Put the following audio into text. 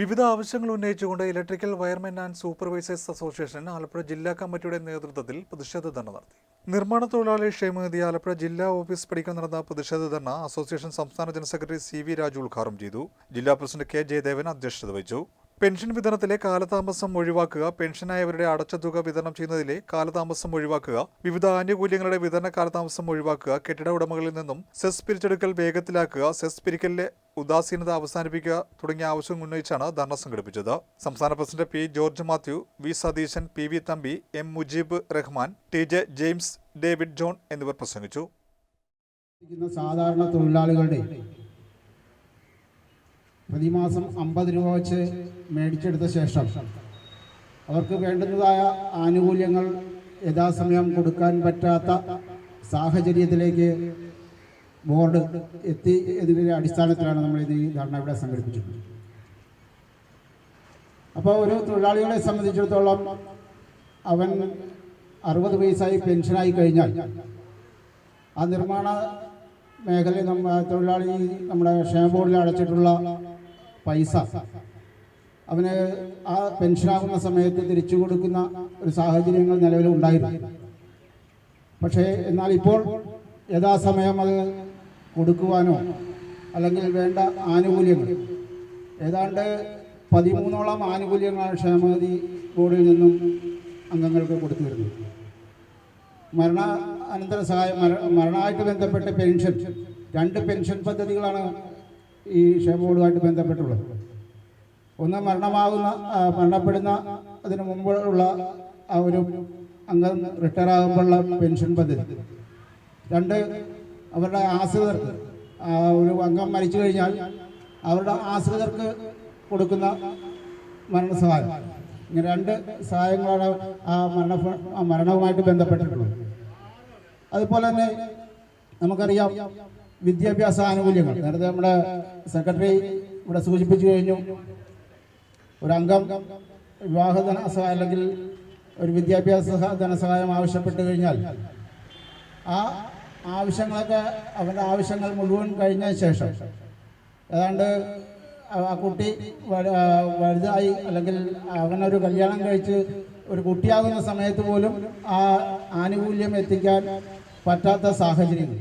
വിവിധ ആവശ്യങ്ങൾ ഉന്നയിച്ചുകൊണ്ട് electrical wiremen and supervisors association Alappuzha ജില്ലാ കമ്മിറ്റിയുടെ നേതൃത്വത്തിൽ പ്രതിഷേധ ധർണ നടത്തി. നിർമ്മാണ തൊഴിലാളി ക്ഷേമനിധി ആലപ്പുഴ ജില്ലാ ഓഫീസ് പഠിക്കാൻ നടന്ന പ്രതിഷേധ ധർണ അസോസിയേഷൻ സംസ്ഥാന general secretary C V Raju ഉദ്ഘാടനം ചെയ്തു. ജില്ലാ പ്രസിഡന്റ് കെ ജയദേവൻ അധ്യക്ഷത വഹിച്ചു. പെൻഷൻ വിതരണത്തിലെ കാലതാമസം ഒഴിവാക്കുക പെൻഷനായവരുടെ അടച്ച തുക വിതരണം ചെയ്യുന്നതിലെ കാലതാമസം ഒഴിവാക്കുക വിവിധ ആനുകൂല്യങ്ങളുടെ വിതരണ കാലതാമസം ഒഴിവാക്കുക കെട്ടിട ഉടമകളിൽ നിന്നും സെസ് പിരിച്ചെടുക്കൽ വേഗത്തിലാക്കുക സെസ് പിരിക്കലിലെ ഉദാസീനത അവസാനിപ്പിക്കുക തുടങ്ങിയ ആവശ്യം ഉന്നയിച്ചാണ് ധർണ സംഘടിപ്പിച്ചത്. സംസ്ഥാന president P George Mathew V Satheesan P V Thampi M Mujeeb Rahman T J James David John എന്നിവർ പ്രസംഗിച്ചു. സാധാരണ തൊഴിലാളികളുടെ പ്രതിമാസം അമ്പത് രൂപ വെച്ച് മേടിച്ചെടുത്ത ശേഷം അവർക്ക് വേണ്ടതായ ആനുകൂല്യങ്ങൾ യഥാസമയം കൊടുക്കാൻ പറ്റാത്ത സാഹചര്യത്തിലേക്ക് ബോർഡ് എത്തി എന്നതിന്റെ അടിസ്ഥാനത്തിലാണ് നമ്മൾ ഇത് ഈ ധർണ ഇവിടെ സംഘടിപ്പിച്ചത്. അപ്പോൾ ഒരു തൊഴിലാളികളെ സംബന്ധിച്ചിടത്തോളം അവൻ അറുപത് വയസ്സായി പെൻഷനായി കഴിഞ്ഞാൽ ആ നിർമ്മാണ മേഖലയിൽ നമ്മ തൊഴിലാളി നമ്മുടെ ക്ഷേമ ബോർഡിൽ അടച്ചിട്ടുള്ള പൈസ അവന് ആ പെൻഷനാകുന്ന സമയത്ത് തിരിച്ചു കൊടുക്കുന്ന ഒരു സാഹചര്യങ്ങൾ നിലവിൽ ഉണ്ടായിരുന്നു. പക്ഷേ എന്നാൽ ഇപ്പോൾ യഥാസമയം അത് കൊടുക്കുവാനോ അല്ലെങ്കിൽ വേണ്ട ആനുകൂല്യങ്ങൾ ഏതാണ്ട് പതിമൂന്നോളം ആനുകൂല്യങ്ങളാണ് ക്ഷേമനിധി ബോർഡിൽ നിന്നും അംഗങ്ങൾക്ക് കൊടുത്തു വരുന്നത് മരണ അനന്തര സഹായം മര- മരണമായിട്ട് ബന്ധപ്പെട്ട പെൻഷൻ രണ്ട് പെൻഷൻ പദ്ധതികളാണ് ഈ ക്ഷേമ ബോർഡുമായിട്ട് ബന്ധപ്പെട്ടുള്ളത്. ഒന്ന് മരണമാകുന്ന മരണപ്പെടുന്ന അതിനു മുമ്പുള്ള ആ ഒരു അംഗം റിട്ടയർ ആകുമ്പോഴുള്ള പെൻഷൻ പദ്ധതി. രണ്ട് അവരുടെ ആശ്രിതർക്ക് ഒരു അംഗം മരിച്ചു കഴിഞ്ഞാൽ അവരുടെ ആശ്രിതർക്ക് കൊടുക്കുന്ന മരണസഹായം. ഇങ്ങനെ രണ്ട് സഹായങ്ങളാണ് ആ മരണ മരണവുമായിട്ട് ബന്ധപ്പെട്ടിട്ടുള്ളത്. അതുപോലെ തന്നെ നമുക്കറിയാം വിദ്യാഭ്യാസ ആനുകൂല്യങ്ങൾ. നേരത്തെ നമ്മുടെ സെക്രട്ടറി ഇവിടെ സൂചിപ്പിച്ചു കഴിഞ്ഞു ഒരു അംഗം വിവാഹ ധനസഹായം അല്ലെങ്കിൽ ഒരു വിദ്യാഭ്യാസ സഹ- ധനസഹായം ആവശ്യപ്പെട്ട് കഴിഞ്ഞാൽ ആ ആവശ്യങ്ങളൊക്കെ അവന്റെ ആവശ്യങ്ങൾ മുഴുവൻ കഴിഞ്ഞ ശേഷം ഏതാണ്ട് ആ- കുട്ടി വല- വലുതായി അല്ലെങ്കിൽ അവനൊരു കല്യാണം കഴിച്ച് ഒരു കുട്ടിയാകുന്ന സമയത്ത് പോലും ആ ആനുകൂല്യം എത്തിക്കാൻ പറ്റാത്ത സാഹചര്യങ്ങൾ.